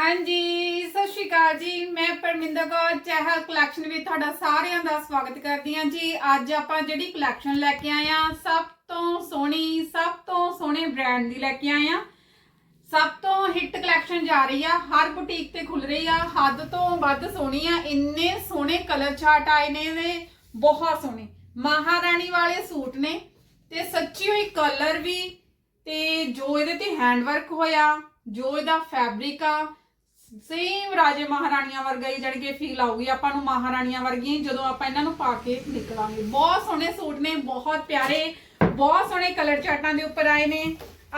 ਹਾਂਜੀ, ਸਤਿ ਸ਼੍ਰੀ ਅਕਾਲ ਜੀ। ਮੈਂ ਪਰਮਿੰਦਰ ਕੌਰ, ਚਹਿਲ ਕਲੈਕਸ਼ਨ ਵਿੱਚ ਤੁਹਾਡਾ ਸਾਰਿਆਂ ਦਾ ਸਵਾਗਤ ਕਰਦੀ ਹਾਂ ਜੀ। ਅੱਜ ਆਪਾਂ ਜਿਹੜੀ ਕਲੈਕਸ਼ਨ ਲੈ ਕੇ ਆਏ ਆ ਸਭ ਤੋਂ ਸੋਹਣੀ, ਸਭ ਤੋਂ ਸੋਹਣੇ ਬ੍ਰਾਂਡ ਦੀ ਲੈ ਕੇ ਆਏ ਆ ਸਭ ਤੋਂ ਹਿੱਟ ਕਲੈਕਸ਼ਨ ਜਾ ਰਹੀ ਆ, ਹਰ ਬੁਟੀਕ ਤੇ ਖੁੱਲ ਰਹੀ ਆ। ਹੱਦ ਤੋਂ ਵੱਧ ਸੋਹਣੀ ਆ, ਇੰਨੇ ਸੋਹਣੇ ਕਲਰ ਚਾਰਟ ਆਏ ਨੇ ਇਹਦੇ, ਬਹੁਤ ਸੋਹਣੇ। ਮਹਾਰਾਣੀ ਵਾਲੇ ਸੂਟ ਨੇ ਤੇ ਸੱਚੀ ਹੋਈ ਕਲਰ ਵੀ ਤੇ ਜੋ ਇਹਦੇ ਤੇ ਹੈਂਡ ਵਰਕ ਹੋਇਆ, ਜੋ ਇਹਦਾ ਫੈਬਰਿਕ ਆ ਸੇਮ ਰਾਜੇ ਮਹਾਰਾਣੀਆਂ ਵਰਗਾ ਹੀ ਜਾਣੀ ਕਿ ਫੀਲ ਆਊਗੀ। ਆਪਾਂ ਨੂੰ ਮਹਾਰਾਣੀਆਂ ਵਰਗੀਆਂ ਜਦੋਂ ਆਪਾਂ ਇਹਨਾਂ ਨੂੰ ਪਾ ਕੇ ਨਿਕਲਾਂਗੇ। ਬਹੁਤ ਸੋਹਣੇ ਸੂਟ ਨੇ, ਬਹੁਤ ਪਿਆਰੇ, ਬਹੁਤ ਸੋਹਣੇ ਕਲਰ ਚਾਰਟਾਂ ਦੇ ਉੱਪਰ ਆਏ ਨੇ।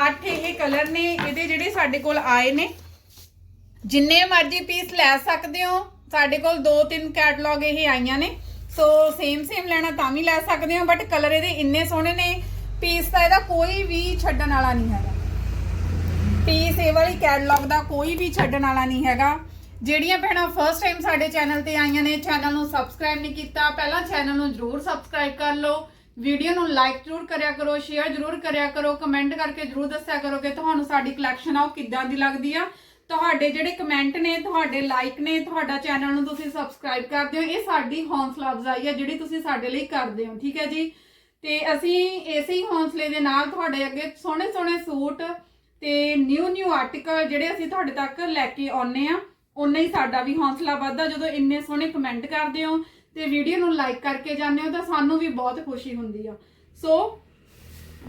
ਅੱਠ ਇਹ ਕਲਰ ਨੇ, ਇਹਦੇ ਜਿਹੜੇ ਸਾਡੇ ਕੋਲ ਆਏ ਨੇ। ਜਿੰਨੇ ਮਰਜ਼ੀ ਪੀਸ ਲੈ ਸਕਦੇ ਹੋ, ਸਾਡੇ ਕੋਲ ਦੋ ਤਿੰਨ ਕੈਟਲੌਗ ਇਹ ਆਈਆਂ ਨੇ। ਸੋ ਸੇਮ ਸੇਮ ਲੈਣਾ ਤਾਂ ਵੀ ਲੈ ਸਕਦੇ ਹੋ ਬਟ ਕਲਰ ਇਹਦੇ ਇੰਨੇ ਸੋਹਣੇ ਨੇ ਪੀਸ ਤਾਂ ਇਹਦਾ ਕੋਈ ਵੀ ਛੱਡਣ ਵਾਲਾ ਨਹੀਂ ਹੈਗਾ। ਪੀਸ ਸੇਵਾ ਵਾਲੀ ਕੈਟਲੌਗ ਦਾ ਕੋਈ ਵੀ ਛੱਡਣ ਵਾਲਾ ਨਹੀਂ ਹੈਗਾ। ਜਿਹੜੀਆਂ ਭੈਣਾਂ ਫਰਸਟ ਟਾਈਮ ਸਾਡੇ ਚੈਨਲ ਤੇ ਆਈਆਂ ਨੇ ਚੈਨਲ ਨੂੰ ਸਬਸਕ੍ਰਾਈਬ ਨਹੀਂ ਕੀਤਾ, ਪਹਿਲਾਂ ਚੈਨਲ ਨੂੰ ਜਰੂਰ ਸਬਸਕ੍ਰਾਈਬ ਕਰ ਲਓ। ਵੀਡੀਓ ਨੂੰ ਲਾਈਕ ਜਰੂਰ ਕਰਿਆ ਕਰੋ ਸ਼ੇਅਰ ਜਰੂਰ ਕਰਿਆ ਕਰੋ ਕਮੈਂਟ ਕਰਕੇ ਜਰੂਰ ਦੱਸਿਆ ਕਰੋ ਕਿ ਤੁਹਾਨੂੰ ਸਾਡੀ ਕਲੈਕਸ਼ਨ ਆ ਉਹ ਕਿੱਦਾਂ ਦੀ ਲੱਗਦੀ ਆ। ਤੁਹਾਡੇ ਜਿਹੜੇ ਕਮੈਂਟ ਨੇ, ਤੁਹਾਡੇ ਲਾਈਕ ਨੇ, ਤੁਹਾਡਾ ਚੈਨਲ ਨੂੰ ਤੁਸੀਂ ਸਬਸਕ੍ਰਾਈਬ ਕਰਦੇ ਹੋ, ਇਹ ਸਾਡੀ ਹੌਂਸਲਾ ਅਫਜ਼ਾਈ ਆ ਜਿਹੜੀ ਤੁਸੀਂ ਸਾਡੇ ਲਈ ਕਰਦੇ ਹੋ, ਠੀਕ ਹੈ ਜੀ? ਤੇ ਅਸੀਂ ਇਸੇ ਹੀ ਹੌਸਲੇ ਦੇ ਨਾਲ ਤੁਹਾਡੇ ਅੱਗੇ ਸੋਹਣੇ ਸੋਹਣੇ ਸੂਟ ਤੇ ਨਿਊ ਨਿਊ ਆਰਟੀਕਲ ਜਿਹੜੇ ਅਸੀਂ ਤੁਹਾਡੇ ਤੱਕ ਲੈ ਕੇ ਆਉਨੇ ਆ ਉਨਾ ਹੀ ਸਾਡਾ ਵੀ ਹੌਸਲਾ ਵੱਧਦਾ। ਜਦੋਂ ਇੰਨੇ ਸੋਹਣੇ ਕਮੈਂਟ ਕਰਦੇ ਹੋ ਤੇ ਵੀਡੀਓ ਨੂੰ ਲਾਈਕ ਕਰਕੇ ਜਾਂਦੇ ਹੋ ਤਾਂ ਸਾਨੂੰ ਵੀ ਬਹੁਤ ਖੁਸ਼ੀ ਹੁੰਦੀ ਆ। ਸੋ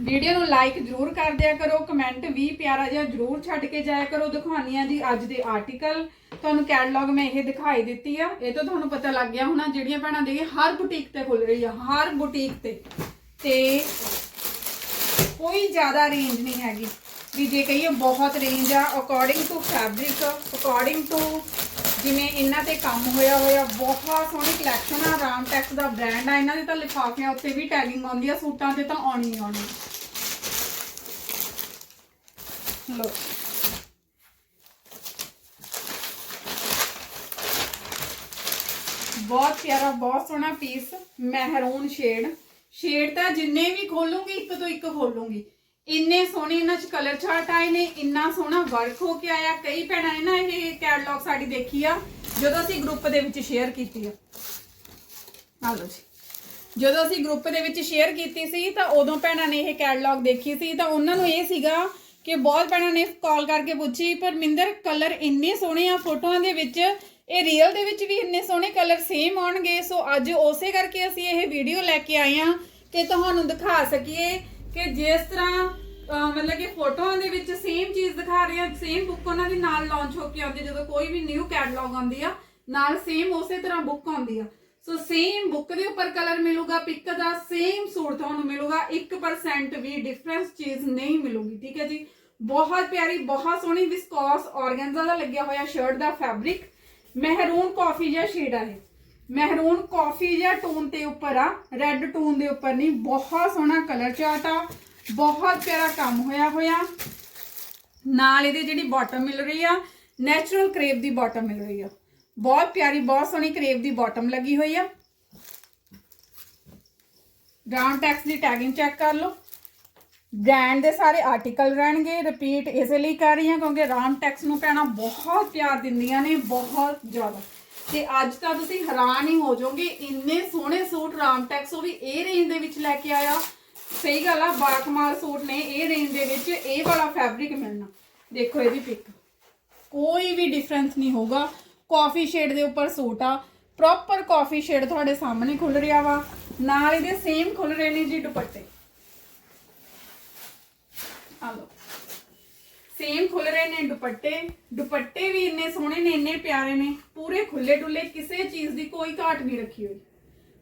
ਵੀਡੀਓ ਨੂੰ ਲਾਈਕ ਜਰੂਰ ਕਰ ਦਿਆ ਕਰੋ ਕਮੈਂਟ ਵੀ ਪਿਆਰਾ ਜਿਹਾ ਜਰੂਰ ਛੱਡ ਕੇ ਜਾਇਆ ਕਰੋ ਦਿਖਾਉਣੀ ਆ ਜੀ ਅੱਜ ਦੇ ਆਰਟੀਕਲ ਤੁਹਾਨੂੰ ਕੈਟਲੌਗ ਮੈਂ ਇਹ ਦਿਖਾਈ ਦਿੱਤੀ ਆ। ਇਹ ਤਾਂ ਤੁਹਾਨੂੰ ਪਤਾ ਲੱਗ ਗਿਆ ਹੋਣਾ, ਜਿਹੜੀਆਂ ਭੈਣਾਂ ਦੇ ਹਰ ਬੁਟੀਕ ਤੇ ਖੁੱਲ ਰਹੀ ਆ, ਹਰ ਬੁਟੀਕ ਤੇ। ਤੇ ਕੋਈ ਜ਼ਿਆਦਾ ਰੇਂਜ ਨਹੀਂ ਹੈਗੀ। ਵੀ ਜੇ ਕਹੀਏ ਬਹੁਤ ਰੇਂਜ ਆ according to fabric according to ਜਿਵੇਂ ਇਹਨਾਂ ਤੇ ਕੰਮ ਹੋਇਆ ਹੋਇਆ, ਬਹੁਤ ਸੋਹਣੀ ਕਲੈਕਸ਼ਨ ਆ। ਰਾਮਟੈਕਸ ਦਾ ਬ੍ਰਾਂਡ ਆ, ਇਹਨਾਂ ਦੇ ਤਾਂ ਲਿਫਾਫਿਆਂ ਉੱਤੇ ਵੀ ਟੈਗਿੰਗ ਆਉਂਦੀ ਆ, ਸੂਟਾਂ ਤੇ ਤਾਂ ਆਉਣੀ ਆਉਣੀ। ਲੋ ਬਹੁਤ ਪਿਆਰਾ, ਬਹੁਤ ਸੋਹਣਾ ਪੀਸ ਮਹਿਰੂਨ ਸ਼ੇਡ ਸ਼ੇਡ ਤਾਂ ਜਿੰਨੇ ਵੀ ਖੋਲੂੰਗੀ, ਇੱਕ ਤੋਂ ਇੱਕ ਖੋਲੂੰਗੀ। ਇੰਨੇ ਸੋਹਣੇ ਇਹਨਾਂ ਚ ਕਲਰ ਚਾਰਟ ਆਏ ਨੇ, ਇੰਨਾ ਸੋਹਣਾ ਵਰਕ ਹੋ ਕੇ ਆਇਆ। ਕਈ ਭੈਣਾਂ ਨੇ ਨਾ ਇਹ ਕੈਟਲੌਗ ਸਾਡੀ ਦੇਖੀ ਆ, ਜਦੋਂ ਅਸੀਂ ਗਰੁੱਪ ਦੇ ਵਿੱਚ ਸ਼ੇਅਰ ਕੀਤੀ ਆ। ਆ ਲਓ ਜੀ। ਜਦੋਂ ਅਸੀਂ ਗਰੁੱਪ ਦੇ ਵਿੱਚ ਸ਼ੇਅਰ ਕੀਤੀ ਸੀ, ਤਾਂ ਉਦੋਂ ਭੈਣਾਂ ਨੇ ਇਹ ਕੈਟਲੌਗ ਦੇਖੀ ਸੀ, ਤਾਂ ਉਹਨਾਂ ਨੂੰ ਇਹ ਸੀਗਾ ਕਿ ਬਹੁਤ ਭੈਣਾਂ ਨੇ ਕਾਲ ਕਰਕੇ ਪੁੱਛੀ ਪਰਮਿੰਦਰ ਕਲਰ ਇੰਨੇ ਸੋਹਣੇ ਆ ਫੋਟੋਆਂ ਦੇ ਵਿੱਚ, ਇਹ ਰੀਅਲ ਦੇ ਵਿੱਚ ਵੀ ਇੰਨੇ ਸੋਹਣੇ ਕਲਰ ਸੇਮ ਆਉਣਗੇ। ਸੋ ਅੱਜ ਉਸੇ ਕਰਕੇ ਅਸੀਂ ਇਹ ਵੀਡੀਓ ਲੈ ਕੇ ਆਏ ਆ ਕਿ ਤੁਹਾਨੂੰ ਦਿਖਾ ਸਕੀਏ ਕਿ ਜਿਸ ਤਰ੍ਹਾਂ, ਅਹ, ਮਤਲਬ ਕਿ ਫੋਟੋਆਂ ਦੇ ਵਿੱਚ ਸੇਮ ਚੀਜ਼ ਦਿਖਾ ਰਹੇ ਆ ਸੇਮ ਬੁੱਕ ਉਹਨਾਂ ਦੀ ਨਾਲ ਲਾਂਚ ਹੋ ਕੇ ਆਉਂਦੀ ਜਦੋਂ ਕੋਈ ਵੀ ਨਿਊ ਕੈਟਲੌਗ ਆਉਂਦੀ ਆ, ਨਾਲ ਸੇਮ ਉਸੇ ਤਰ੍ਹਾਂ ਬੁੱਕ ਆਉਂਦੀ ਆ। ਸੋ ਸੇਮ ਬੁੱਕ ਦੇ ਉੱਪਰ ਕਲਰ ਮਿਲੂਗਾ ਪਿਕ ਦਾ ਸੇਮ ਸੂਟ ਤੁਹਾਨੂੰ ਮਿਲੂਗਾ 1% ਵੀ ਡਿਫਰੈਂਸ ਚੀਜ਼ ਨਹੀਂ ਮਿਲੂਗੀ, ਠੀਕ ਹੈ ਜੀ? ਬਹੁਤ ਪਿਆਰੀ, ਬਹੁਤ ਸੋਹਣੀ ਵਿਸਕੋਸ ਔਰਗੈਂਜ਼ਾ ਦਾ ਲੱਗਿਆ ਹੋਇਆ ਸ਼ਰਟ ਦਾ ਫੈਬਰਿਕ ਮਹਿਰੂਨ ਕਾਫੀ ਜਿਹਾ ਸ਼ੇਡ ਆ ਇਹ। ਮਹਿਰੂਨ ਕਾਫੀ ਜਿਹਾ ਟੋਨ ਤੇ ਉੱਪਰ ਆ ਰੈੱਡ ਟੋਨ ਦੇ ਉੱਪਰ ਨਹੀਂ, ਬਹੁਤ ਸੋਹਣਾ ਕਲਰ ਚਾਰਟ ਆ, ਬਹੁਤ ਪਿਆਰਾ ਕੰਮ ਹੋਇਆ ਹੋਇਆ। ਨਾਲ ਇਹਦੇ ਜਿਹੜੀ ਬਾਟਮ ਮਿਲ ਰਹੀ ਆ ਨੈਚੁਰਲ ਕਰੇਪ ਦੀ ਬਾਟਮ ਮਿਲ ਰਹੀ ਆ। ਬਹੁਤ ਪਿਆਰੀ, ਬਹੁਤ ਸੋਹਣੀ ਕਰੇਪ ਦੀ ਬਾਟਮ ਲੱਗੀ ਹੋਈ ਆ। ਗਰਾਊਂਡ ਟੈਕਸ ਦੀ ਟੈਗਿੰਗ ਚੈੱਕ ਕਰ ਲਓ। ਬ੍ਰਾਂਡ ਦੇ ਸਾਰੇ ਆਰਟੀਕਲ ਰਹਿਣਗੇ ਰਿਪੀਟ ਇਸੇ ਲਈ ਕਰ ਰਹੀ ਹਾਂ ਕਿਉਂਕਿ ਰਾਮ ਟੈਕਸ ਨੂੰ ਪੈਣਾ ਬਹੁਤ ਪਿਆਰ ਦਿੰਦੀਆਂ ਨੇ, ਬਹੁਤ ਜ਼ਿਆਦਾ। ਤੇ ਅੱਜ ਤਾਂ ਤੁਸੀਂ ਹੈਰਾਨ ਹੀ ਹੋ ਜਾਓਗੇ, ਇੰਨੇ ਸੋਹਣੇ ਸੂਟ ਰਾਮ ਟੈਕਸ ਉਹ ਵੀ ਇਹ ਰੇਂਜ ਦੇ ਵਿੱਚ ਲੈ ਕੇ ਆਇਆ। ਸਹੀ ਗੱਲ ਆ ਬਾਕਮਾਲ ਸੂਟ ਨੇ ਇਹ ਰੇਂਜ ਦੇ ਵਿੱਚ, ਇਹ ਵਾਲਾ ਫੈਬਰਿਕ ਮਿਲਣਾ। ਦੇਖੋ ਇਹਦੀ ਪਿਕ ਕੋਈ ਵੀ ਡਿਫਰੈਂਸ ਨਹੀਂ ਹੋਊਗਾ। ਕਾਫੀ ਸ਼ੇਡ ਦੇ ਉੱਪਰ ਸੂਟ ਆ। ਪ੍ਰੋਪਰ ਕਾਫੀ ਸ਼ੇਡ ਤੁਹਾਡੇ ਸਾਹਮਣੇ ਖੁੱਲ ਰਿਹਾ ਵਾ। ਨਾਲ ਇਹਦੇ ਸੇਮ ਖੁੱਲ ਰਹੇ ਨੇ ਜੀ ਦੁਪੱਟੇ। ਆ ਲਓ। ਸੇਮ ਖੁੱਲ ਰਹੇ ਨੇ ਦੁਪੱਟੇ ਦੁਪੱਟੇ ਵੀ ਇੰਨੇ ਸੋਹਣੇ ਨੇ, ਇੰਨੇ ਪਿਆਰੇ ਨੇ, ਪੂਰੇ ਖੁੱਲੇ ਡੁੱਲੇ ਕਿਸੇ ਚੀਜ਼ ਦੀ ਕੋਈ ਘਾਟ ਨਹੀਂ ਰੱਖੀ ਹੋਈ।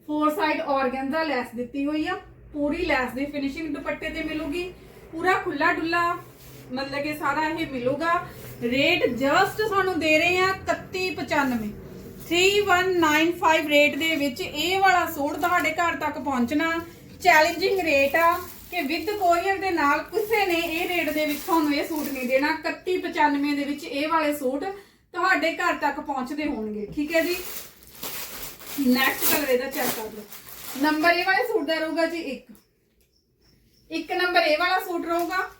ਫੋਰ ਸਾਈਡ ਔਰਗੈਂਜ਼ਾ ਲੈਸ ਦਿੱਤੀ ਹੋਈ ਆ, ਪੂਰੀ ਲੈਸ ਦੀ ਫਿਨਿਸ਼ਿੰਗ ਦੁਪੱਟੇ ਤੇ ਮਿਲੂਗੀ, ਪੂਰਾ ਖੁੱਲਾ ਡੁੱਲਾ, ਮਤਲਬ ਕਿ ਸਾਰਾ ਇਹ ਮਿਲੂਗਾ। ਰੇਟ ਜਸਟ ਸਾਨੂੰ ਦੇ ਰਹੇ ਆ 3195 3195 ਰੇਟ ਦੇ ਵਿੱਚ ਇਹ ਵਾਲਾ ਸੂਟ ਤੁਹਾਡੇ ਘਰ ਤੱਕ ਪਹੁੰਚਣਾ ਚੈਲੰਜਿੰਗ ਰੇਟ ਆ ਕਿ ਵਿਦ ਕੋਰੀਅਰ ਦੇ ਨਾਲ ਕਿਸੇ ਨੇ ਇਹ ਰੇਟ ਦੇ ਵਿੱਚ ਤੁਹਾਨੂੰ ਇਹ ਸੂਟ ਨਹੀਂ ਦੇਣਾ 3195 ਦੇ ਵਿੱਚ ਇਹ ਵਾਲੇ ਸੂਟ ਤੁਹਾਡੇ ਘਰ ਤੱਕ ਪਹੁੰਚਦੇ ਹੋਣਗੇ, ਠੀਕ ਹੈ ਜੀ? ਨੈਕਸਟ ਕਲਰ ਇਹਦਾ ਚੈੱਕ ਕਰ ਲਓ। ਨੰਬਰ ਇਹ ਵਾਲੇ ਸੂਟ ਦਾ ਰਹੂਗਾ ਜੀ 1 ਇੱਕ ਨੰਬਰ ਇਹ ਵਾਲਾ ਸੂਟ ਰਹੂਗਾ।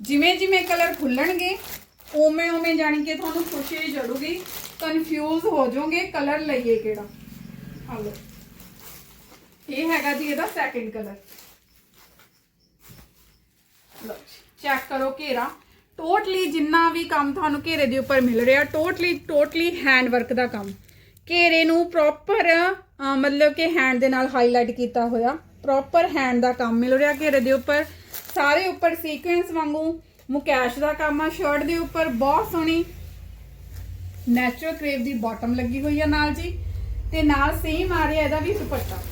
ਜਿਵੇਂ ਜਿਵੇਂ ਕਲਰ ਖੁੱਲਣਗੇ ਉਵੇਂ ਉਵੇਂ ਜਾਣੀ ਕਿ ਤੁਹਾਨੂੰ ਖੁਸ਼ੀ ਜੜੂਗੀ ਕਨਫਿਊਜ਼ ਹੋ ਜਾਓਗੇ ਕਲਰ ਲਈਏ ਕਿਹੜਾ। ਆ ਲਓ। ਇਹ ਹੈਗਾ ਜੀ ਇਹਦਾ ਸੈਕਿੰਡ ਕਲਰ ਲਓ ਚੈੱਕ ਕਰੋ ਘੇਰਾ। ਟੋਟਲੀ ਜਿੰਨਾ ਵੀ ਕੰਮ ਤੁਹਾਨੂੰ ਘੇਰੇ ਦੇ ਉੱਪਰ ਮਿਲ ਰਿਹਾ ਟੋਟਲੀ ਟੋਟਲੀ ਹੈਂਡ ਵਰਕ ਦਾ ਕੰਮ। ਘੇਰੇ ਨੂੰ ਪ੍ਰੋਪਰ ਮਤਲਬ ਕਿ ਹੈਂਡ ਦੇ ਨਾਲ ਹਾਈਲਾਈਟ ਕੀਤਾ ਹੋਇਆ। ਪ੍ਰੋਪਰ ਹੈਂਡ ਦਾ ਕੰਮ ਮਿਲ ਰਿਹਾ ਘੇਰੇ ਦੇ ਉੱਪਰ। ਸਾਰੇ ਉੱਪਰ ਸੀਕੁਐਂਸ ਵਾਂਗੂ ਮੁਕੈਸ਼ ਦਾ ਕੰਮ ਆ ਸ਼ਰਟ ਦੇ ਉੱਪਰ ਬਹੁਤ ਸੋਹਣੀ। ਨੈਚੁਰਲ ਕਰੇਵ ਦੀ ਬਾਟਮ ਲੱਗੀ ਹੋਈ ਆ ਨਾਲ ਜੀ। ਤੇ ਨਾਲ ਸੇਮ ਆ ਰਿਹਾ ਇਹਦਾ ਵੀ ਦੁਪੱਟਾ।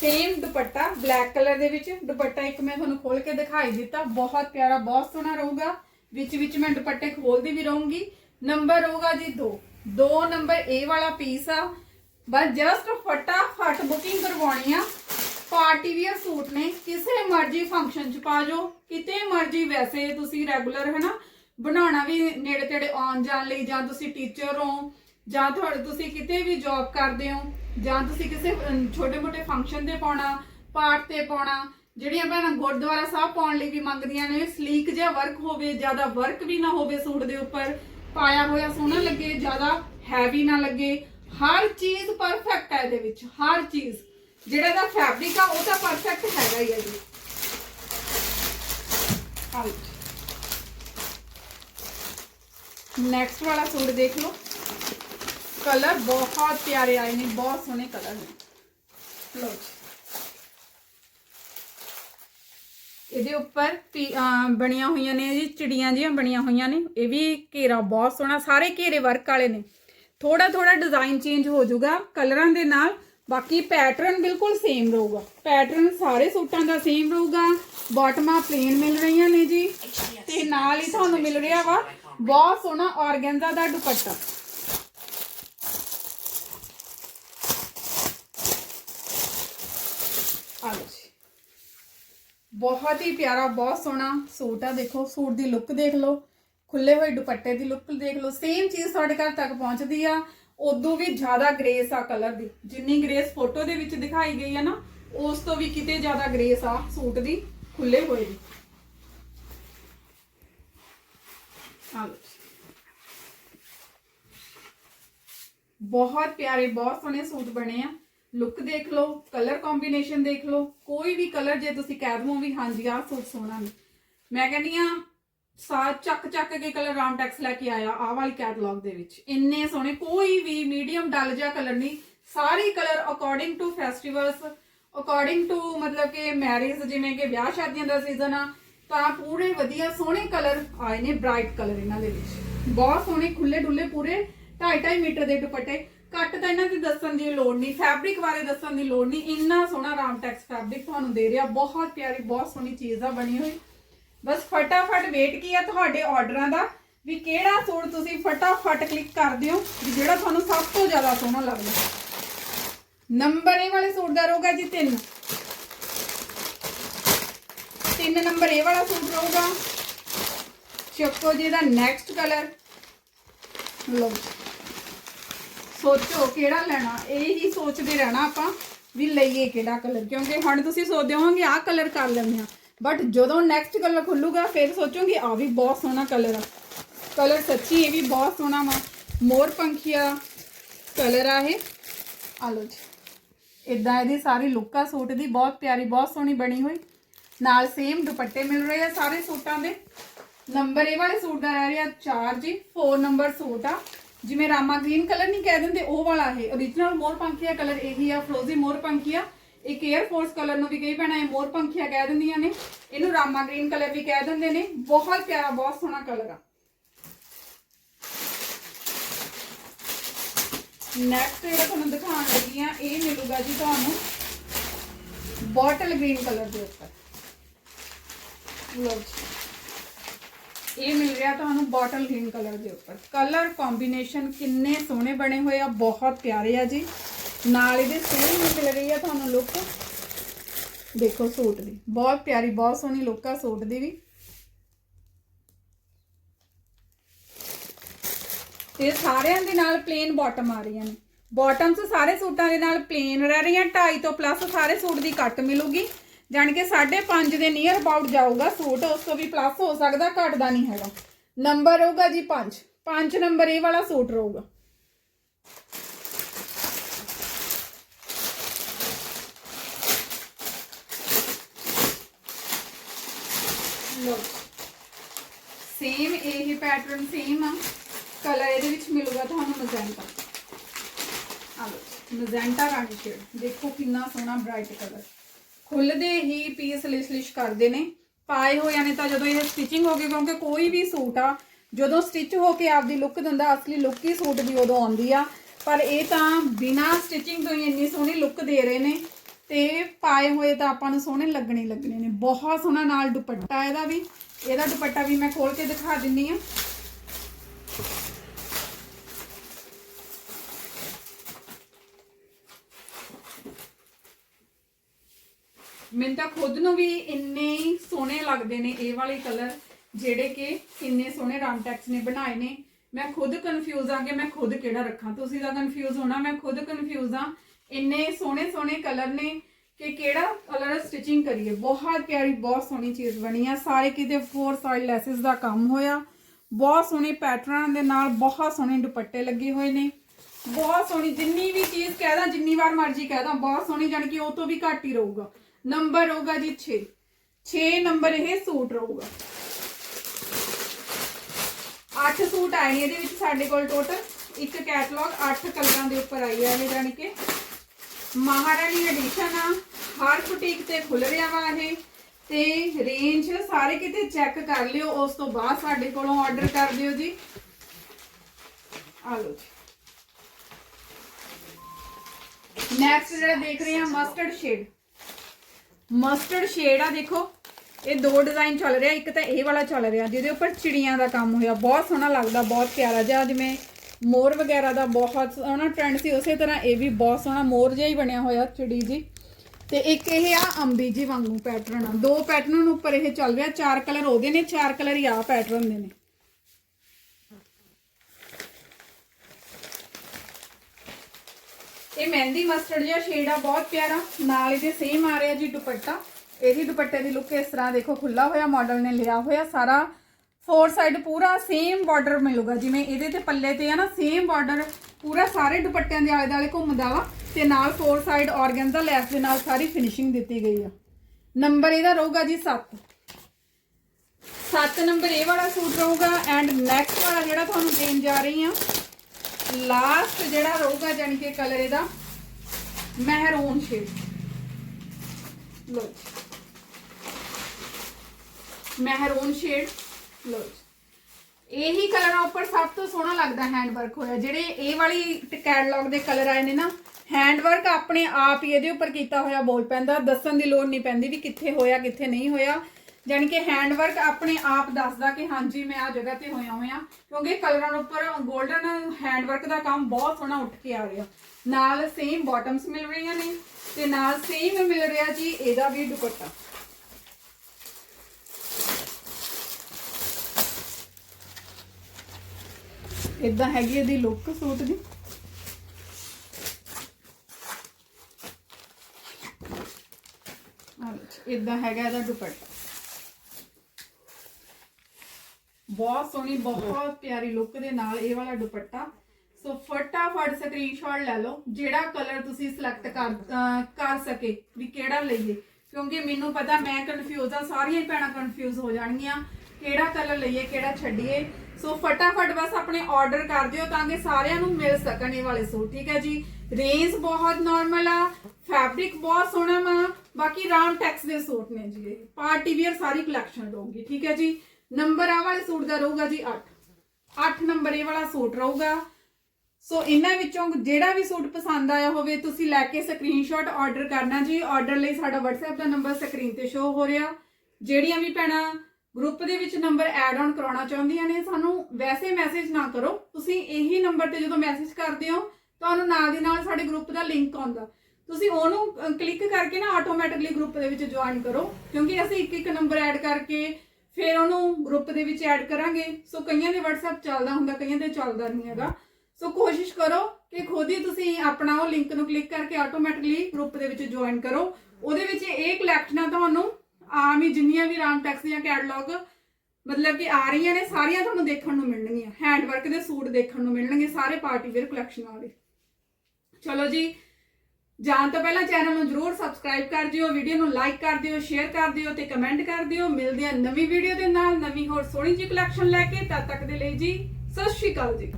ਸੇਮ ਦੁਪੱਟਾ ਬਲੈਕ ਕਲਰ ਦੇ ਵਿੱਚ ਦੁਪੱਟਾ ਇੱਕ ਮੈਂ ਤੁਹਾਨੂੰ ਖੋਲ ਕੇ ਦਿਖਾਈ ਦਿੱਤਾ। ਬਹੁਤ ਪਿਆਰਾ, ਬਹੁਤ ਸੋਹਣਾ ਰਹੂਗਾ। ਵਿੱਚ ਵਿੱਚ ਮੈਂ ਦੁਪੱਟੇ ਖੋਲਦੀ ਵੀ ਰਹੂੰਗੀ। ਨੰਬਰ ਰਹੂਗਾ ਜੀ 2 2 ਨੰਬਰ ਇਹ ਵਾਲਾ ਪੀਸ ਆ। ਬਸ ਜਸਟ ਫਟਾਫਟ ਬੁਕਿੰਗ ਕਰਵਾਉਣੀ ਆ। ਪਾਰਟੀ ਵੀਅਰ ਸੂਟ ਨੇ। ਕਿਸੇ ਮਰਜ਼ੀ ਫੰਕਸ਼ਨ ਚ ਪਾ ਜਾਓ। ਕਿਤੇ ਮਰਜ਼ੀ ਵੈਸੇ ਤੁਸੀਂ ਰੈਗੂਲਰ ਹੈ ਨਾ ਬਣਾਉਣਾ ਵੀ ਨੇੜੇ ਤੇੜੇ ਆਉਣ ਜਾਣ ਲਈ ਜਾਂ ਤੁਸੀਂ ਟੀਚਰ ਹੋ ਜਾਂ ਤੁਹਾਡੇ ਤੁਸੀਂ ਕਿਤੇ ਵੀ ਜੌਬ ਕਰਦੇ ਹੋ, ਜਾਂ ਤੁਸੀਂ ਕਿਸੇ ਛੋਟੇ ਮੋਟੇ ਫੰਕਸ਼ਨ ਤੇ ਪਾਉਣਾ ਪਾਰਟ ਤੇ ਪਾਉਣਾ, ਜਿਹੜੀਆਂ ਭੈਣਾਂ ਗੁਰਦੁਆਰਾ ਸਾਹਿਬ ਪਾਉਣ ਲਈ ਵੀ ਮੰਗਦੀਆਂ ਨੇ ਸਲੀਕ ਜਿਹਾ ਵਰਕ ਹੋਵੇ, ਜ਼ਿਆਦਾ ਵਰਕ ਵੀ ਨਾ ਹੋਵੇ ਸੂਟ ਦੇ ਉੱਪਰ, ਪਾਇਆ ਹੋਇਆ ਸੋਹਣਾ ਲੱਗੇ, ਜ਼ਿਆਦਾ ਹੈਵੀ ਨਾ ਲੱਗੇ, ਹਰ ਚੀਜ਼ ਪਰਫੈਕਟ ਹੈ ਇਹਦੇ ਵਿੱਚ, ਹਰ ਚੀਜ਼। ਜਿਹੜਾ ਇਹਦਾ ਫੈਬਰਿਕ ਆ, ਉਹ ਤਾਂ ਪਰਫੈਕਟ ਹੈਗਾ ਹੀ ਹੈ ਜੀ। ਨੈਕਸਟ ਵਾਲਾ ਸੂਟ ਦੇਖ ਲਓ। ਕਲਰ ਬਹੁਤ ਪਿਆਰੇ ਆਏ ਨੇ, ਬਹੁਤ ਸੋਹਣੇ ਕਲਰ ਨੇ। ਲਓ ਜੀ। ਇਹਦੇ ਉੱਪਰ ਬਣੀਆਂ ਹੋਈਆਂ ਨੇ ਜੀ, ਚਿੜੀਆਂ ਜੀਆਂ ਬਣੀਆਂ ਹੋਈਆਂ ਨੇ। ਇਹ ਵੀ ਘੇਰਾ ਬਹੁਤ ਸੋਹਣਾ, ਸਾਰੇ ਘੇਰੇ ਵਰਕ ਵਾਲੇ ਨੇ। ਥੋੜਾ ਥੋੜਾ ਡਿਜ਼ਾਈਨ ਚੇਂਜ ਹੋ ਜਾਊਗਾ ਕਲਰਾਂ ਦੇ ਨਾਲ, ਬਾਕੀ ਪੈਟਰਨ ਬਿਲਕੁਲ ਸੇਮ ਰਹੂਗਾ। ਪੈਟਰਨ ਸਾਰੇ ਸੂਟਾਂ ਦਾ ਸੇਮ ਰਹੂਗਾ ਬਾਟਮਾਂ ਪਲੇਨ ਮਿਲ ਰਹੀਆਂ ਨੇ ਜੀ। ਤੇ ਨਾਲ ਹੀ ਤੁਹਾਨੂੰ ਮਿਲ ਰਿਹਾ ਵਾ, ਬਹੁਤ ਸੋਹਣਾ ਆਰਗੈਂਜ਼ਾ ਦਾ ਦੁਪੱਟਾ। ਆ ਲਓ ਜੀ। ਬਹੁਤ ਹੀ ਪਿਆਰਾ, ਬਹੁਤ ਸੋਹਣਾ ਸੂਟ ਆ, ਦੇਖੋ, ਸੂਟ ਦੀ ਲੁੱਕ ਦੇਖ ਲਓ। ਖੁੱਲੇ ਹੋਏ ਦੁਪੱਟੇ ਦੀ ਲੁੱਕ ਦੇਖ ਲਓ। ਸੇਮ ਚੀਜ਼ ਤੁਹਾਡੇ ਘਰ ਤੱਕ ਪਹੁੰਚਦੀ ਆ। ਉਦੋਂ ਵੀ ਜ਼ਿਆਦਾ ਗ੍ਰੇਸ ਆ ਕਲਰ ਦੀ। ਜਿੰਨੀ ਗ੍ਰੇਸ ਫੋਟੋ ਦੇ ਵਿੱਚ ਦਿਖਾਈ ਗਈ ਆ ਨਾ, ਉਸ ਤੋਂ ਵੀ ਕਿਤੇ ਜ਼ਿਆਦਾ ਗ੍ਰੇਸ ਆ ਸੂਟ ਦੀ ਖੁੱਲੇ ਹੋਏ ਦੀ। ਆ ਲਓ ਬਹੁਤ ਪਿਆਰੇ, ਬਹੁਤ ਸੋਹਣੇ ਸੂਟ ਬਣੇ ਆ। ਲੁੱਕ ਦੇਖ ਲਓ ਕਲਰ ਕੰਬੀਨੇਸ਼ਨ ਦੇਖ ਲਓ, ਕੋਈ ਵੀ ਕਲਰ ਜੇ ਤੁਸੀਂ ਕਹਿ ਦਵੋ ਵੀ ਹਾਂਜੀ, ਆਹ ਸੂਟ ਸੋਹਣਾ ਨੇ। ਮੈਂ ਕਹਿੰਦੀ ਆ ਸਾ ਚੱਕ ਚੱਕ ਕੇ ਕਲਰ ਰਾਮਟੈਕਸ ਲੈ ਕੇ ਆਇਆ, ਆਹ ਵਾਲੀ ਕੈਟਲੌਗ ਦੇ ਵਿੱਚ। ਇੰਨੇ ਸੋਹਣੇ, ਕੋਈ ਵੀ ਮੀਡੀਅਮ ਡਲ ਜਿਹਾ ਕਲਰ ਨਹੀਂ ਸਾਰੇ colour according to festivals according to ਮਤਲਬ ਕਿ ਮੈਰਿਜ ਜਿਵੇਂ ਕਿ ਵਿਆਹ ਸ਼ਾਦੀਆਂ ਦਾ ਸੀਜ਼ਨ ਆ, ਤਾਂ ਪੂਰੇ ਵਧੀਆ ਸੋਹਣੇ ਕਲਰ ਆਏ ਨੇ ਬ੍ਰਾਈਟ ਕਲਰ ਇਹਨਾਂ ਦੇ ਵਿੱਚ। ਬਹੁਤ ਸੋਹਣੇ ਖੁੱਲੇ ਡੁੱਲੇ ਪੂਰੇ 2.5 ਮੀਟਰ ਦੇ ਦੁਪੱਟੇ। ਕੱਟ ਤਾਂ ਇਹਨਾਂ ਦੀ ਦੱਸਣ ਦੀ ਲੋੜ ਨਹੀਂ ਫੈਬਰਿਕ ਬਾਰੇ ਦੱਸਣ ਦੀ ਲੋੜ ਨਹੀਂ। ਇੰਨਾ ਸੋਹਣਾ ਰਾਮਟੈਕਸ ਫੈਬਰਿਕ ਤੁਹਾਨੂੰ ਦੇ ਰਿਹਾ। ਬਹੁਤ ਪਿਆਰੀ, ਬਹੁਤ ਸੋਹਣੀ ਚੀਜ਼ ਆ, ਬਣੀ ਹੋਈ। ਬਸ ਫਟਾਫਟ ਵੇਟ ਕੀ ਆ ਤੁਹਾਡੇ ਆਰਡਰਾਂ ਦਾ ਵੀ ਕਿਹੜਾ ਸੂਟ ਤੁਸੀਂ ਫਟਾਫਟ ਕਲਿੱਕ ਕਰ ਦਿਓ ਵੀ ਜਿਹੜਾ ਤੁਹਾਨੂੰ ਸਭ ਤੋਂ ਜ਼ਿਆਦਾ ਸੋਹਣਾ ਲੱਗਦਾ। ਨੰਬਰ ਇਹ ਵਾਲੇ ਸੂਟ ਦਾ ਰਹੂਗਾ ਜੀ 3 ਤਿੰਨ ਨੰਬਰ ਇਹ ਵਾਲਾ ਸੂਟ ਰਹੂਗਾ। ਚੱਕੋ ਜੀ ਦਾ ਨੈਕਸਟ ਕਲਰ ਲਓ। ਸੋਚੋ ਕਿਹੜਾ ਲੈਣਾ, ਇਹ ਹੀ ਸੋਚਦੇ ਰਹਿਣਾ ਆਪਾਂ ਵੀ ਲਈਏ ਕਿਹੜਾ ਕਲਰ ਕਿਉਂਕਿ ਹੁਣ ਤੁਸੀਂ ਸੋਚਦੇ ਹੋਵੋਗੇ ਆਹ ਕਲਰ ਕਰ ਲੈਂਦੇ ਆ ਬਟ ਜਦੋਂ ਨੈਕਸਟ ਕਲਰ ਖੁੱਲੂਗਾ, ਫਿਰ ਸੋਚੋਗੇ ਆ ਵੀ ਬਹੁਤ ਸੋਹਣਾ ਕਲਰ ਆ। ਕਲਰ ਸੱਚੀ ਇਹ ਵੀ ਬਹੁਤ ਸੋਹਣਾ ਵਾ। ਮੋਰ ਪੰਖੀਆ ਕਲਰ ਆ ਇਹ। ਆ ਲਓ ਜੀ। ਇਦਾਂ ਇਹਦੀ ਸਾਰੀ ਲੁੱਕ ਆ, ਸੂਟ ਦੀ ਬਹੁਤ ਪਿਆਰੀ, ਬਹੁਤ ਸੋਹਣੀ ਬਣੀ ਹੋਈ। ਨਾਲ ਸੇਮ ਦੁਪੱਟੇ ਮਿਲ ਰਹੇ ਆ ਸਾਰੇ ਸੂਟਾਂ ਦੇ। ਨੰਬਰ ਇਹ ਵਾਲੇ ਸੂਟ ਦਾ ਰਹਿ ਰਿਹਾ 4 ਜੀ 4 ਨੰਬਰ ਸੂਟ ਆ। ਜਿਵੇਂ ਰਾਮਾ ਗ੍ਰੀਨ ਕਲਰ ਨਹੀਂ ਕਹਿ ਦਿੰਦੇ, ਉਹ ਵਾਲਾ ਇਹ origignal ਮੋਰ ਪੰਖੀਆ ਕਲਰ ਇਹੀ ਆ ਫਰੋਜ਼ੀ ਮੋਰ ਪੰਖੀਆ। ਇੱਕ 에ਅਰ ਫੋਰਸ ਕਲਰ ਨੂੰ ਵੀ ਕਈ ਭੈਣਾਂ, ਇਹ ਮੋਰ ਪੰਖੀਆ ਕਹਿ ਦਿੰਦੀਆਂ ਨੇ। ਇਹਨੂੰ ਰਾਮਾ ਗ੍ਰੀਨ ਕਲਰ ਵੀ ਕਹਿ ਦਿੰਦੇ ਨੇ। ਬਹੁਤ ਪਿਆਰਾ, ਬਹੁਤ ਸੋਹਣਾ ਕਲਰ ਆ। ਨੈਕਸਟ ਜਿਹੜਾ ਤੁਹਾਨੂੰ ਦਿਖਾਉਣ ਲੱਗੀ ਆ, ਇਹ ਮਿਲੂਗਾ ਜੀ ਤੁਹਾਨੂੰ ਬੋਟਲ ਗ੍ਰੀਨ ਕਲਰ ਦੇ ਉੱਪਰ। ਲਓ ਜੀ। ਇਹ ਮਿਲ ਰਿਹਾ ਤੁਹਾਨੂੰ ਬੋਟਲ ਗ੍ਰੀਨ ਕਲਰ ਦੇ ਉੱਪਰ। ਕਲਰ ਕੰਬੀਨੇਸ਼ਨ ਕਿੰਨੇ ਸੋਹਣੇ ਬਣੇ ਹੋਏ ਆ, ਬਹੁਤ ਪਿਆਰੇ ਆ ਜੀ। ਨਾਲ ਇਹਦੇ ਸੇਮ ਮਿਲ ਰਹੀ ਆ ਤੁਹਾਨੂੰ ਲੁੱਕ ਦੇਖੋ ਸੂਟ ਦੀ, ਬਹੁਤ ਪਿਆਰੀ, ਬਹੁਤ ਸੋਹਣੀ ਲੁੱਕ ਆ ਸੂਟ ਦੀ ਵੀ। ਤੇ ਸਾਰਿਆਂ ਦੇ ਨਾਲ ਪਲੇਨ ਬਾਟਮ ਆ ਰਹੀਆਂ ਨੇ। ਬਾਟਮਸ ਸਾਰੇ ਸੂਟਾਂ ਦੇ ਨਾਲ ਪਲੇਨ ਰਹਿ ਰਹੀਆਂ 2.5 ਤੋਂ ਪਲੱਸ ਸਾਰੇ ਸੂਟ ਦੀ ਕੱਟ ਮਿਲੂਗੀ। ਜਾਣੀ ਕਿ 5.5 ਦੇ ਨੀਅਰ ਅਬਾਊਟ ਜਾਊਗਾ ਸੂਟ, ਉਸ ਤੋਂ ਵੀ ਪਲੱਸ ਹੋ ਸਕਦਾ, ਘਟਦਾ ਨਹੀਂ ਹੈਗਾ। ਨੰਬਰ ਹੋਊਗਾ ਜੀ 5 5 ਨੰਬਰ ਇਹ ਵਾਲਾ ਸੂਟ ਰਹੂਗਾ। ਲੋ ਸੇਮ ਇਹ ਪੈਟਰਨ ਸੇਮ ਆ। ਕਲਰ ਇਹਦੇ ਵਿੱਚ ਮਿਲੂਗਾ ਤੁਹਾਨੂੰ ਮਜ਼ੈਂਟਾ ਆ ਲੋ ਮਜ਼ੈਂਟਾ ਰੰਗ ਸ਼ੇਡ ਦੇਖੋ ਕਿੰਨਾ ਸੋਹਣਾ ਬ੍ਰਾਈਟ ਕਲਰ ਖੁੱਲਦੇ ਹੀ ਪੀਸ ਲਿਸ਼ ਲਿਸ਼ ਕਰਦੇ ਨੇ। ਪਾਏ ਹੋਇਆ ਨੇ ਤਾਂ ਜਦੋਂ ਇਹ ਸਟਿਚਿੰਗ ਹੋ ਗਈ, ਕਿਉਂਕਿ ਕੋਈ ਵੀ ਸੂਟ ਆ, ਜਦੋਂ ਸਟਿਚ ਹੋ ਕੇ ਆਪਦੀ ਲੁੱਕ ਦਿੰਦਾ, ਅਸਲੀ ਲੁੱਕ ਹੀ ਸੂਟ ਦੀ ਉਦੋਂ ਆਉਂਦੀ ਆ। ਪਰ ਇਹ ਤਾਂ ਬਿਨਾ ਸਟਿਚਿੰਗ ਤੋਂ ਹੀ ਇੰਨੀ ਸੋਹਣੀ ਲੁੱਕ ਦੇ ਰਹੇ ਨੇ। ਤੇ ਪਾਏ ਹੋਏ ਤਾਂ ਆਪਾਂ ਨੂੰ ਸੋਹਣੇ ਲੱਗਣੇ ਲੱਗਣੇ ਨੇ। ਬਹੁਤ ਸੋਹਣਾ ਨਾਲ ਦੁਪੱਟਾ ਇਹਦਾ ਵੀ। ਇਹਦਾ ਦੁਪੱਟਾ ਵੀ ਮੈਂ ਖੋਲ ਕੇ ਦਿਖਾ ਦਿੰਨੀ ਆ। ਮੈਨੂੰ ਤਾਂ ਖੁਦ ਨੂੰ ਵੀ ਇੰਨੇ ਹੀ ਸੋਹਣੇ ਲੱਗਦੇ ਨੇ ਇਹ ਵਾਲੇ ਕਲਰ, ਜਿਹੜੇ ਕਿ ਇੰਨੇ ਸੋਹਣੇ ਰਾਮਟੈਕਸ ਨੇ ਬਣਾਏ ਨੇ। ਮੈਂ ਖੁਦ ਕਨਫਿਊਜ਼ ਆ ਕਿ ਮੈਂ ਖੁਦ ਕਿਹੜਾ ਰੱਖਾਂ। ਤੁਸੀਂ ਤਾਂ ਕਨਫਿਊਜ਼ ਹੋਣਾ, ਮੈਂ ਖੁਦ ਕਨਫਿਊਜ਼ ਆ ਇੰਨੇ ਸੋਹਣੇ ਸੋਹਣੇ ਕਲਰ ਨੇ ਕਿ ਕਿਹੜਾ ਕਲਰ ਸਟਿਚਿੰਗ ਕਰੀਏ। ਬਹੁਤ ਪਿਆਰੀ, ਬਹੁਤ ਸੋਹਣੀ ਚੀਜ਼ ਬਣੀ ਆ। ਸਾਰੇ ਕਿਤੇ ਫੋਰ ਸਾਈਡ ਲੈਸਸ ਦਾ ਕੰਮ ਹੋਇਆ। ਬਹੁਤ ਸੋਹਣੇ ਪੈਟਰਨਾਂ ਦੇ ਨਾਲ ਬਹੁਤ ਸੋਹਣੇ ਦੁਪੱਟੇ ਲੱਗੇ ਹੋਏ ਨੇ। ਬਹੁਤ ਸੋਹਣੀ, ਜਿੰਨੀ ਵੀ ਚੀਜ਼ ਕਹਿਦਾ ਜਿੰਨੀ ਵਾਰ ਮਰਜ਼ੀ ਕਹਿਦਾ ਬਹੁਤ ਸੋਹਣੀ, ਜਾਣੀ ਕਿ ਉਹ ਤੋਂ ਵੀ ਘੱਟ ਹੀ ਰਹੂਗਾ। ਨੰਬਰ ਹੋਊਗਾ ਜੀ 6 6 ਨੰਬਰ ਇਹ ਸੂਟ ਰਹੂਗਾ। 8 ਸੂਟ ਆਏ ਨੇ ਇਹਦੇ ਵਿੱਚ ਸਾਡੇ ਕੋਲ ਟੋਟਲ ਇੱਕ ਕੈਟਲੌਗ 8 ਕਲਰਾਂ ਦੇ ਉੱਪਰ ਆਈ ਹੈ ਇਹ ਜਾਣੀ ਕਿ। ਮਹਾਰਾਣੀ ਐਡੀਸ਼ਨ ਆ। ਹਰ ਬੁਟੀਕ ਤੇ ਖੁੱਲ ਰਿਹਾ ਵਾ ਇਹ। ਤੇ ਰੇਂਜ ਸਾਰੇ ਕਿਤੇ ਚੈੱਕ ਕਰ ਲਿਓ। ਉਸ ਤੋਂ ਬਾਅਦ ਸਾਡੇ ਕੋਲੋਂ ਆਰਡਰ ਕਰ ਦਿਓ ਜੀ। ਆ ਲਓ ਜੀ। ਨੈਕਸਟ ਜਿਹੜਾ ਦੇਖ ਰਹੇ ਹਾਂ ਮਸਟਰਡ ਸ਼ੇਡ ਮਸਟਰਡ ਸ਼ੇਡ ਆ, ਦੇਖੋ। ਇਹ ਦੋ ਡਿਜ਼ਾਈਨ ਚੱਲ ਰਿਹਾ, ਇੱਕ ਤਾਂ ਇਹ ਵਾਲਾ ਚੱਲ ਰਿਹਾ, ਜਿਹਦੇ ਉੱਪਰ ਚਿੜੀਆਂ ਦਾ ਕੰਮ ਹੋਇਆ। ਬਹੁਤ ਸੋਹਣਾ ਲੱਗਦਾ, ਬਹੁਤ ਪਿਆਰਾ ਜਿਹਾ, ਜਿਵੇਂ ਮੋਰ ਵਗੈਰਾ ਦਾ ਬਹੁਤ ਸੋਹਣਾ ਟ੍ਰੈਂਡ ਸੀ, ਉਸੇ ਤਰ੍ਹਾਂ ਇਹ ਵੀ ਬਹੁਤ ਸੋਹਣਾ ਮੋਰ ਜਿਹਾ ਹੀ ਬਣਿਆ ਹੋਇਆ, ਚਿੜੀ ਜੀ। ਤੇ ਇੱਕ ਇਹ ਆ ਅੰਬੀ ਜੀ ਵਾਂਗੂ ਪੈਟਰਨ ਆ। ਦੋ ਪੈਟਰਨ ਉੱਪਰ ਇਹ ਚੱਲ ਰਿਹਾ, ਚਾਰ ਕਲਰ ਉਹਦੇ ਨੇ, ਚਾਰ ਕਲਰ ਹੀ ਆ ਪੈਟਰਨ ਦੇ ਨੇ। ਇਹ ਮਹਿੰਦੀ ਮਸਟਰਡ ਜਿਹਾ ਸ਼ੇਡ ਆ, ਬਹੁਤ ਪਿਆਰਾ। ਨਾਲ ਇਹਦੇ ਸੇਮ ਆ ਰਿਹਾ ਜੀ ਦੁਪੱਟਾ। ਇਹਦੀ ਦੁਪੱਟੇ ਦੀ ਲੁੱਕ ਇਸ ਤਰ੍ਹਾਂ ਦੇਖੋ ਖੁੱਲਾ ਹੋਇਆ ਮਾਡਲ ਨੇ ਲਿਆ ਹੋਇਆ, ਸਾਰਾ ਫੋਰ ਸਾਈਡ ਪੂਰਾ ਸੇਮ ਬਾਰਡਰ ਮਿਲੂਗਾ। ਜਿਵੇਂ ਇਹਦੇ ਤੇ ਪੱਲੇ ਤੇ ਆ ਨਾ ਸੇਮ ਬਾਰਡਰ ਪੂਰਾ ਸਾਰੇ ਦੁਪੱਟਿਆਂ ਦੇ ਆਲੇ ਦੁਆਲੇ ਘੁੰਮਦਾ ਵਾ। ਤੇ ਨਾਲ ਫੋਰ ਸਾਈਡ ਆਰਗੈਂਜ਼ਾ ਲੈਸ ਦੇ ਨਾਲ ਸਾਰੀ ਫਿਨਿਸ਼ਿੰਗ ਦਿੱਤੀ ਗਈ ਆ। ਨੰਬਰ ਇਹਦਾ ਰਹੂਗਾ ਜੀ 7 7 ਨੰਬਰ ਇਹ ਵਾਲਾ ਸੂਟ ਰਹੂਗਾ। ਐਂਡ ਨੈਕਸਟ ਵਾਲਾ ਜਿਹੜਾ ਤੁਹਾਨੂੰ ਦੇਣ ਜਾ ਰਹੀ ਆ ਲਾਸਟ ਜਿਹੜਾ ਰਹੂਗਾ ਜਾਨੀ ਕਿ ਕਲਰ ਇਹਦਾ ਮਹਿਰੂਨ ਸ਼ੇਡ ਲੋ ਮਹਿਰੂਨ ਸ਼ੇਡ ਲੋ ਇਹੀ ਕਲਰਾਂ ਉੱਪਰ ਸਭ ਤੋਂ ਸੋਹਣਾ ਲੱਗਦਾ ਹੈਂਡ ਵਰਕ ਹੋਇਆ। ਜਿਹੜੇ ਇਹ ਵਾਲੀ ਕੈਟਲੌਗ ਦੇ ਕਲਰ ਆਏ ਨੇ ਨਾ ਹੈਂਡ ਵਰਕ ਆਪਣੇ ਆਪ ਹੀ ਇਹਦੇ ਉੱਪਰ ਕੀਤਾ ਹੋਇਆ ਬੋਲ ਪੈਂਦਾ, ਦੱਸਣ ਦੀ ਲੋੜ ਨਹੀਂ ਪੈਂਦੀ ਵੀ ਕਿੱਥੇ ਹੋਇਆ, ਕਿੱਥੇ ਨਹੀਂ ਹੋਇਆ। ਜਾਣੀ ਕਿ ਹੈਂਡ ਵਰਕ ਆਪਣੇ ਆਪ ਦੱਸਦਾ ਕਿ ਹਾਂਜੀ, ਮੈਂ ਆ ਜਗ੍ਹਾ ਤੇ ਹੋਇਆ ਹੋਇਆ। ਕਿਉਂਕਿ ਕਲਰਾਂ ਉੱਪਰ 골ਡਨ ਹੈਂਡ ਵਰਕ ਦਾ ਕੰਮ ਬਹੁਤ ਸੋਹਣਾ ਉੱਠ ਕੇ ਆ ਰਿਹਾ। ਨਾਲ ਸੇਮ ਬਾਟਮਸ ਮਿਲ ਰਹੀਆਂ ਨੇ ਤੇ ਨਾਲ ਸੇਮ ਮਿਲ ਰਿਹਾ ਜੀ ਇਹਦਾ ਵੀ ਦੁਪੱਟਾ। ਇਦਾਂ ਹੈਗੀ ਇਹਦੀ ਲੁੱਕ ਸੂਟ ਦੀ। ਇਦਾਂ ਹੈਗਾ ਇਹਦਾ ਦੁਪੱਟਾ। ਬਹੁਤ ਸੋਹਣੀ, ਬਹੁਤ ਪਿਆਰੀ ਲੁੱਕ ਦੇ ਨਾਲ ਇਹ ਵਾਲਾ ਦੁਪੱਟਾ। ਸੋ ਫਟਾਫਟ ਸਕਰੀਨਸ਼ਾਟ ਲੈ ਲਓ, ਜਿਹੜਾ ਕਲਰ ਤੁਸੀਂ ਸਿਲੈਕਟ ਕਰ ਕਰ ਸਕੇ ਵੀ ਕਿਹੜਾ ਲਈਏ। ਕਿਉਂਕਿ ਮੈਨੂੰ ਪਤਾ, ਮੈਂ ਕਨਫਿਊਜ਼ ਆ ਸਾਰੀਆਂ ਭੈਣਾਂ ਕਨਫਿਊਜ਼ ਹੋ ਜਾਣਗੀਆਂ। ਕਿਹੜਾ ਕਲਰ ਲਈਏ, ਕਿਹੜਾ ਛੱਡੀਏ। ਸੋ ਫਟਾਫਟ ਬਸ ਆਪਣੇ ਆਰਡਰ ਕਰ ਦਿਓ ਤਾਂ ਕਿ ਸਾਰਿਆਂ ਨੂੰ ਮਿਲ ਸਕਣ ਇਹ ਵਾਲੇ ਸੂਟ, ਠੀਕ ਹੈ ਜੀ? ਰੇਂਜ ਬਹੁਤ ਨਾਰਮਲ ਆ ਫੈਬਰਿਕ ਬਹੁਤ ਸੋਹਣਾ ਵਾ। ਬਾਕੀ ਰਾਮ ਟੈਕਸ ਦੇ ਸੂਟ ਨੇ ਜੀ ਪਾਰਟੀ ਵੇਅਰ ਸਾਰੀ ਕਲੈਕਸ਼ਨ ਰਹੂਗੀ ਠੀਕ ਹੈ ਜੀ? ਨੰਬਰ ਆ ਵਾਲੇ ਸੂਟ ਦਾ ਰਹੂਗਾ ਜੀ 8 8 ਨੰਬਰ ਇਹ ਵਾਲਾ ਸੂਟ ਰਹੂਗਾ। ਸੋ ਇਹਨਾਂ ਵਿੱਚੋਂ ਜਿਹੜਾ ਵੀ ਸੂਟ ਪਸੰਦ ਆਇਆ ਹੋਵੇ, ਤੁਸੀਂ ਲੈ ਕੇ ਸਕਰੀਨਸ਼ਾਟ ਆਰਡਰ ਕਰਨਾ ਜੀ। ਆਰਡਰ ਲਈ ਸਾਡਾ WhatsApp ਦਾ ਨੰਬਰ ਸਕਰੀਨ ਤੇ ਸ਼ੋ ਹੋ ਰਿਹਾ। ਜਿਹੜੀਆਂ ਵੀ ਭੈਣਾਂ ਗਰੁੱਪ ਦੇ ਵਿੱਚ ਨੰਬਰ ਐਡ ਆਨ ਕਰਾਉਣਾ ਚਾਹੁੰਦੀਆਂ ਨੇ, ਸਾਨੂੰ ਵੈਸੇ ਮੈਸੇਜ ਨਾ ਕਰੋ। ਤੁਸੀਂ ਇਹੀ ਨੰਬਰ ਤੇ ਜਦੋਂ ਮੈਸੇਜ ਕਰਦੇ ਹੋ, ਤੁਹਾਨੂੰ ਨਾਲ ਦੀ ਨਾਲ ਸਾਡੇ ਗਰੁੱਪ ਦਾ ਲਿੰਕ ਆਉਂਦਾ। ਤੁਸੀਂ ਉਹਨੂੰ ਕਲਿੱਕ ਕਰਕੇ ਨਾ ਆਟੋਮੈਟਿਕਲੀ ਗਰੁੱਪ ਦੇ ਵਿੱਚ ਜੁਆਇਨ ਕਰੋ। ਕਿਉਂਕਿ ਅਸੀਂ ਇੱਕ ਇੱਕ ਨੰਬਰ ਐਡ ਕਰਕੇ ਫਿਰ ਉਹਨੂੰ ਗਰੁੱਪ ਦੇ ਵਿੱਚ ਐਡ ਕਰਾਂਗੇ। ਸੋ ਕਈਆਂ ਦੇ WhatsApp ਚੱਲਦਾ ਹੁੰਦਾ, ਕਈਆਂ ਦੇ ਚੱਲਦਾ ਨਹੀਂ ਹੈਗਾ। ਸੋ ਕੋਸ਼ਿਸ਼ ਕਰੋ ਕਿ ਖੁਦ ਹੀ ਤੁਸੀਂ ਆਪਣਾ ਉਹ ਲਿੰਕ ਨੂੰ ਕਲਿੱਕ ਕਰਕੇ ਆਟੋਮੈਟਿਕਲੀ ਗਰੁੱਪ ਦੇ ਵਿੱਚ ਜੁਆਇਨ ਕਰੋ। ਉਹਦੇ ਵਿੱਚ ਇਹ ਕਲੈਕਸ਼ਨਾਂ ਤੁਹਾਨੂੰ, ਆਮ ਹੀ ਜਿੰਨੀਆਂ ਵੀ ਰਾਮਟੈਕਸ ਦੀਆਂ ਕੈਟਲੌਗ ਮਤਲਬ ਕਿ ਆ ਰਹੀਆਂ ਨੇ, ਸਾਰੀਆਂ ਤੁਹਾਨੂੰ ਦੇਖਣ ਨੂੰ ਮਿਲਣਗੀਆਂ। ਹੈਂਡ ਵਰਕ ਦੇ ਸੂਟ ਦੇਖਣ ਨੂੰ ਮਿਲਣਗੇ, ਸਾਰੇ ਪਾਰਟੀ ਵੇਅਰ ਕਲੈਕਸ਼ਨ ਵਾਲੇ। ਚਲੋ ਜੀ ਜਾਣ ਤੋਂ ਪਹਿਲਾਂ ਚੈਨਲ ਨੂੰ ਜਰੂਰ ਸਬਸਕ੍ਰਾਈਬ ਕਰ ਦਿਓ ਵੀਡੀਓ ਨੂੰ ਲਾਈਕ ਕਰ ਦਿਓ ਸ਼ੇਅਰ ਕਰ ਦਿਓ ਤੇ ਕਮੈਂਟ ਕਰ ਦਿਓ। ਮਿਲਦੇ ਆ ਨਵੀਂ ਵੀਡੀਓ ਦੇ ਨਾਲ, ਨਵੀਂ ਹੋਰ ਸੋਹਣੀ ਜਿਹੀ ਕਲੈਕਸ਼ਨ ਲੈ ਕੇ। ਤਦ ਤੱਕ ਦੇ ਲਈ ਜੀ, ਸਤਿ ਸ਼੍ਰੀ ਅਕਾਲ ਜੀ।